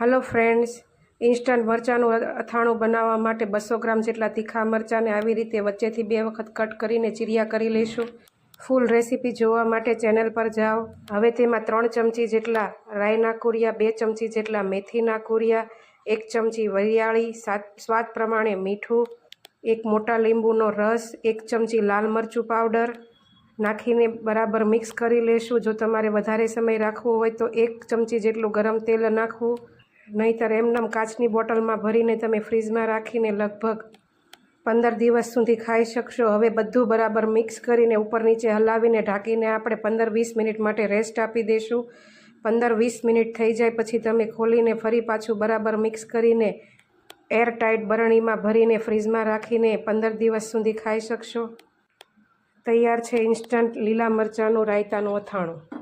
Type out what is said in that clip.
Hello friends instant મરચાંનું અથાણું બનાવવા માટે બસો ગ્રામ જેટલા તીખા મરચાંને આવી રીતે વચ્ચેથી બે વખત કટ કરીને ચીરિયા કરી લઈશું. ફૂલ રેસીપી જોવા માટે ચેનલ પર જાઓ. હવે તેમાં ત્રણ ચમચી જેટલા રાઈના કુરિયા, બે ચમચી જેટલા મેથીના કુરિયા, એક ચમચી વરિયાળી સ્વાદ પ્રમાણે મીઠું, એક મોટા લીંબુનો રસ, એક ચમચી લાલ મરચું પાવડર નાખીને બરાબર મિક્સ કરી લેશું જો તમારે વધારે સમય રાખવો હોય તો એક ચમચી જેટલું ગરમ તેલ નાખવું. નહીંતર એમનેમ કાચની બોટલમાં ભરીને તમે ફ્રીજમાં રાખીને લગભગ પંદર દિવસ સુધી ખાઈ શકશો. હવે બધું બરાબર મિક્સ કરીને ઉપર નીચે હલાવીને ઢાંકીને આપણે પંદર વીસ મિનિટ માટે રેસ્ટ આપી દઈશું પંદર વીસ મિનિટ થઈ જાય પછી તમે ખોલીને ફરી પાછું બરાબર મિક્સ કરીને એરટાઇટ બરણીમાં ભરીને ફ્રીજમાં રાખીને પંદર દિવસ સુધી ખાઈ શકશો. તૈયાર છે ઇન્સ્ટન્ટ લીલા મરચાંનું રાયતાનું અથાણું.